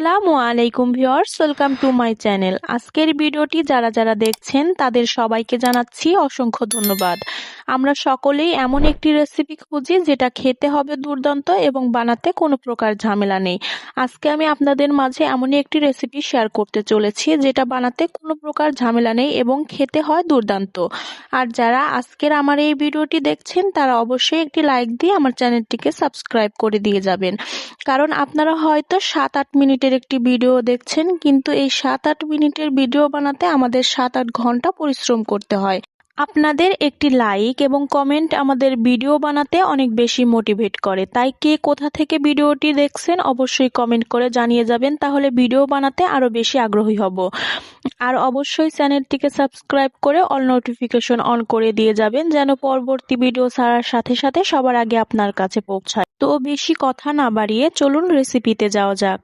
আসসালামু আলাইকুম viewers, welcome to my channel. আজকের ভিডিওটি যারা যারা দেখছেন, তাদের সবাইকে জানাচ্ছি অসংখ্য ধন্যবাদ। আমরা সকলেই এমন একটি রেসিপি খুঁজি যেটা খেতে হবে দুর্দান্ত এবং বানাতে কোনো প্রকার ঝামেলা নেই। আজকে আমি আপনাদের মাঝে এমনই একটি রেসিপি শেয়ার করতে চলেছি যেটা বানাতে কোনো প্রকার ঝামেলা নেই এবং খেতে হয় দুর্দান্ত। আর যারা আজকের আমার এই ভিডিওটি দেখছেন, তারা অবশ্যই একটি লাইক দিয়ে আমার চ্যানেলটিকে সাবস্ক্রাইব করে দিয়ে যাবেন। কারণ আপনারা হয়তো সাত আট মিনিটের একটি ভিডিও দেখছেন, কিন্তু এই সাত আট মিনিটের ভিডিও বানাতে আমাদের সাত আট ঘণ্টা পরিশ্রম করতে হয়। আপনাদের একটি লাইক এবং কমেন্ট আমাদের ভিডিও বানাতে অনেক বেশি মোটিভেট করে। তাই কে কোথা থেকে ভিডিওটি দেখছেন অবশ্যই কমেন্ট করে জানিয়ে যাবেন, তাহলে ভিডিও বানাতে আরও বেশি আগ্রহী হব। আর অবশ্যই চ্যানেলটিকে সাবস্ক্রাইব করে অল নোটিফিকেশন অন করে দিয়ে যাবেন, যেন পরবর্তী ভিডিও ছাড়ার সাথে সাথে সবার আগে আপনার কাছে পৌঁছায়। তো বেশি কথা না বাড়িয়ে চলুন রেসিপিতে যাওয়া যাক।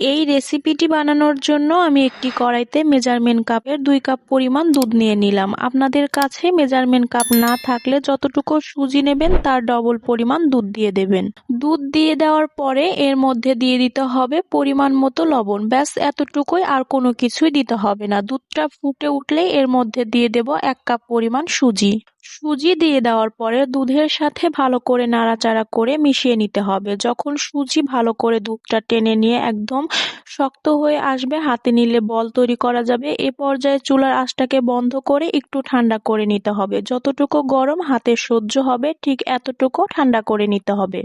এই রেসিপিটি বানানোর জন্য আমি একটি কড়াইতে মেজারমেন্ট কাপের দুই কাপ পরিমাণ দুধ নিয়ে নিলাম। আপনাদের কাছে মেজারমেন্ট কাপ না থাকলে যতটুকু সুজি নেবেন তার ডবল পরিমাণ দুধ দিয়ে দেবেন। দুধ দিয়ে দেওয়ার পরে এর মধ্যে দিয়ে দিতে হবে পরিমাণ মতো লবণ। ব্যাস, এতটুকুই আর কোনো কিছুই দিতে হবে না। দুধটা ফুটে উঠলে এর মধ্যে দিয়ে দেব এক কাপ পরিমাণ সুজি। সুজি দিয়ে দেওয়ার পরে দুধের সাথে ভালো করে নাড়াচাড়া করে মিশিয়ে নিতে হবে। যখন সুজি ভালো করে দুধটা টেনে নিয়ে একদম শক্ত হয়ে আসবে, হাতে নিলে বল তৈরি করা যাবে। এ পর্যায়ে চুলার আঁচটাকে বন্ধ করে একটু ঠান্ডা করে নিতে হবে। যতটুকু গরম হাতে সহ্য হবে, ঠিক এতটুকু ঠান্ডা করে নিতে হবে।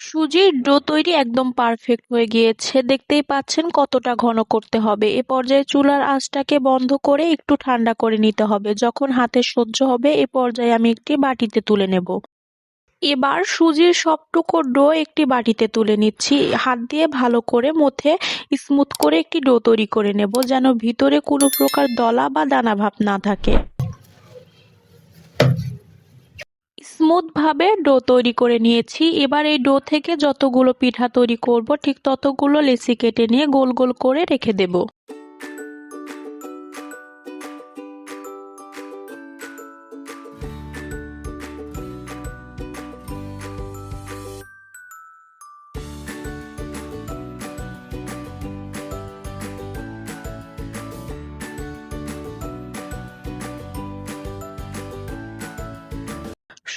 সুজির ডো তৈরি একদম পারফেক্ট হয়ে গিয়েছে। দেখতেই পাচ্ছেন কতটা ঘন করতে হবে। এ পর্যায়ে চুলার আঁচটাকে বন্ধ করে একটু ঠান্ডা করে নিতে হবে। যখন হাতে সহ্য হবে, এ পর্যায়ে আমি একটি বাটিতে তুলে নেব। এবার সুজির সবটুকু ডো একটি বাটিতে তুলে নিচ্ছি। হাত দিয়ে ভালো করে মথে স্মুথ করে একটি ডো তৈরি করে নেব, যেন ভিতরে কোনো প্রকার দলা বা দানা ভাব না থাকে। স্মুথ ভাবে ডো তৈরি করে নিয়েছি। এবার এই ডো থেকে যতগুলো পিঠা তৈরি করব, ঠিক ততগুলো লেসি কেটে নিয়ে গোল গোল করে রেখে দেব।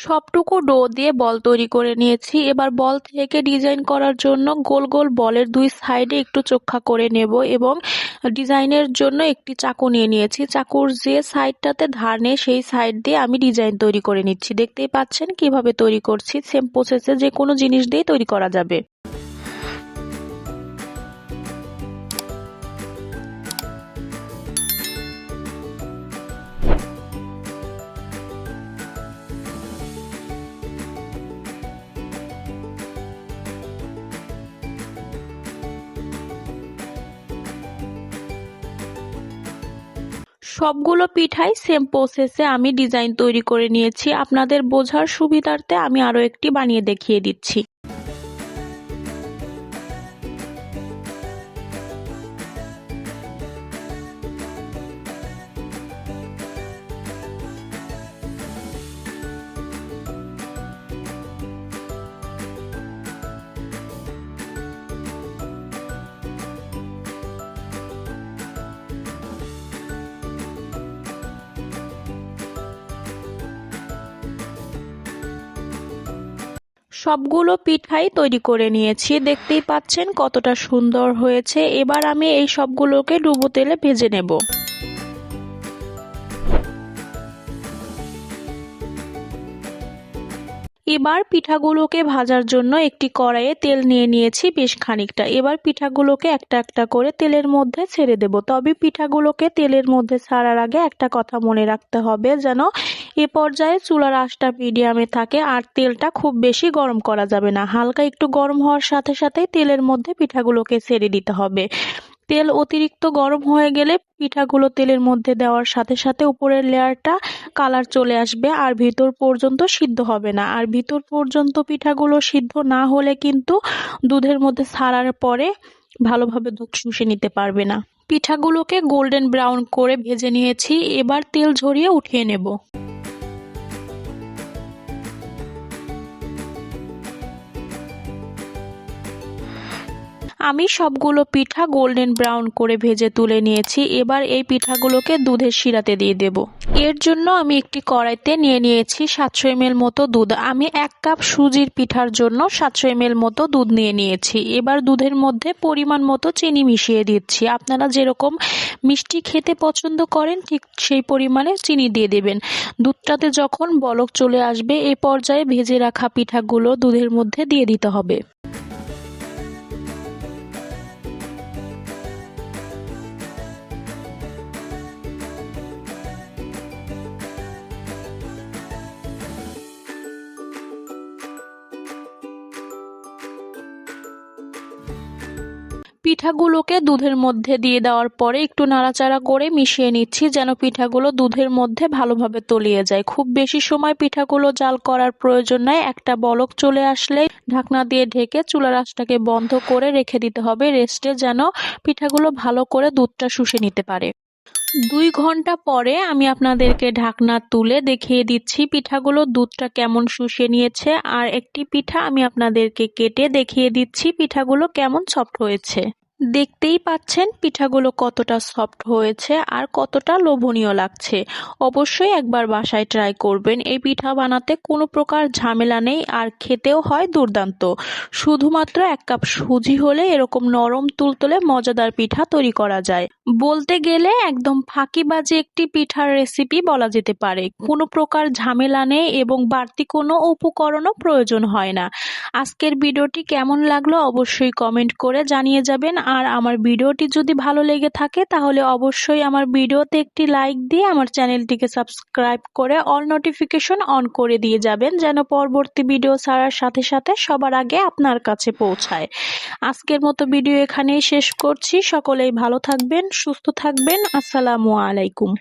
সবটুকু ডো দিয়ে বল তৈরি করে নিয়েছি। এবার বল থেকে ডিজাইন করার জন্য গোল গোল বলের দুই সাইডে একটু চোখা করে নেব এবং ডিজাইনের জন্য একটি চাকু নিয়ে নিয়েছি। চাকুর যে সাইডটাতে ধার নেই, সেই সাইড দিয়ে আমি ডিজাইন তৈরি করে নিচ্ছি। দেখতেই পাচ্ছেন কীভাবে তৈরি করছি। সেম প্রসেসে যে কোনো জিনিস দিয়ে তৈরি করা যাবে। সবগুলো পিঠাই সেম প্রসেসে আমি ডিজাইন তৈরি করে নিয়েছি। আপনাদের বোঝার সুবিধার্থে আমি আরও একটি বানিয়ে দেখিয়ে দিচ্ছি। সবগুলো পিঠাই তৈরি করে নিয়েছি। দেখতেই পাচ্ছেন কতটা সুন্দর হয়েছে। এবার আমি এই সবগুলোকে ডুবো তেলে ভেজে নেব। এবার পিঠাগুলোকে ভাজার জন্য একটি কড়াইয়ে তেল নিয়ে নিয়েছি বেশ খানিকটা। এবার পিঠাগুলোকে একটা একটা করে তেলের মধ্যে ছেড়ে দেব। তবে পিঠাগুলোকে তেলের মধ্যে ছাড়ার আগে একটা কথা মনে রাখতে হবে যেন এ পর্যায়ে চুলার আঁচটা মিডিয়ামে থাকে আর তেলটা খুব বেশি গরম করা যাবে না। হালকা একটু গরম হওয়ার সাথে সাথে তেলের মধ্যে পিঠাগুলোকে ছেড়ে দিতে হবে। তেল অতিরিক্ত গরম হয়ে গেলে পিঠাগুলো তেলের মধ্যে দেওয়ার সাথে সাথে উপরের লেয়ারটা কালার চলে আসবে আর ভিতর পর্যন্ত সিদ্ধ হবে না। আর ভিতর পর্যন্ত পিঠাগুলো সিদ্ধ না হলে কিন্তু দুধের মধ্যে ছাড়ার পরে ভালোভাবে দুধ শুষে নিতে পারবে না। পিঠাগুলোকে গোল্ডেন ব্রাউন করে ভেজে নিয়েছি। এবার তেল ঝরিয়ে উঠিয়ে নেব। আমি সবগুলো পিঠা গোল্ডেন ব্রাউন করে ভেজে তুলে নিয়েছি। এবার এই পিঠাগুলোকে দুধের শিরাতে দিয়ে দেব। এর জন্য আমি একটি কড়াইতে নিয়ে নিয়েছি সাতশো এমএল মতো দুধ। আমি এক কাপ সুজির পিঠার জন্য সাতশো এমএল মতো দুধ নিয়ে নিয়েছি। এবার দুধের মধ্যে পরিমাণ মতো চিনি মিশিয়ে দিচ্ছি। আপনারা যেরকম মিষ্টি খেতে পছন্দ করেন, ঠিক সেই পরিমাণে চিনি দিয়ে দেবেন। দুধটাতে যখন বলক চলে আসবে, এ পর্যায়ে ভেজে রাখা পিঠাগুলো দুধের মধ্যে দিয়ে দিতে হবে। পিঠাগুলোকে দুধের মধ্যে দিয়ে দেওয়ার পরে একটু নাড়াচাড়া করে মিশিয়ে নিচ্ছি, যেন পিঠাগুলো দুধের মধ্যে ভালোভাবে তলিয়ে যায়। খুব বেশি সময় পিঠাগুলো জাল করার প্রয়োজন নাই, একটা বলক চলে আসলে ঢাকনা দিয়ে ঢেকে চুলার আঁচটাকে বন্ধ করে রেখে দিতে হবে, রেস্টে যেন পিঠাগুলো ভালো করে দুধটা শুষে নিতে পারে। দুই ঘণ্টা পরে আমি আপনাদেরকে ঢাকনা তুলে দেখিয়ে দিচ্ছি পিঠাগুলো দুধটা কেমন শুষে নিয়েছে, আর একটি পিঠা আমি আপনাদেরকে কেটে দেখিয়ে দিচ্ছি পিঠাগুলো কেমন সফট হয়েছে। দেখতেই পাচ্ছেন পিঠাগুলো কতটা সফট হয়েছে আর কতটা লোভনীয় লাগছে। অবশ্যই একবার বাসায় ট্রাই করবেন। এই পিঠা বানাতে কোনো প্রকার ঝামেলা নেই আর খেতেও হয় দুর্দান্ত। শুধুমাত্র এক কাপ সুজি হলে এরকম নরম তুলতুলে মজাদার পিঠা তৈরি করা যায়। বলতে গেলে একদম ফাঁকিবাজি একটি পিঠার রেসিপি বলা যেতে পারে। কোনো প্রকার ঝামেলা নেই এবং বাড়তি কোনো উপকরণও প্রয়োজন হয় না। আজকের ভিডিওটি কেমন লাগল অবশ্যই কমেন্ট করে জানিয়ে যাবেন। আর আমার ভিডিওটি যদি ভালো লেগে থাকে, তাহলে অবশ্যই আমার ভিডিওতে একটি লাইক দিয়ে আমার চ্যানেলটিকে সাবস্ক্রাইব করে অল নোটিফিকেশন অন করে দিয়ে যাবেন, যেন পরবর্তী ভিডিও ছাড়ার সাথে সাথে সবার আগে আপনার কাছে পৌঁছায়। আজকের মতো ভিডিও এখানেই শেষ করছি। সকলেই ভালো থাকবেন, সুস্থ থাকবেন। আসসালামু আলাইকুম।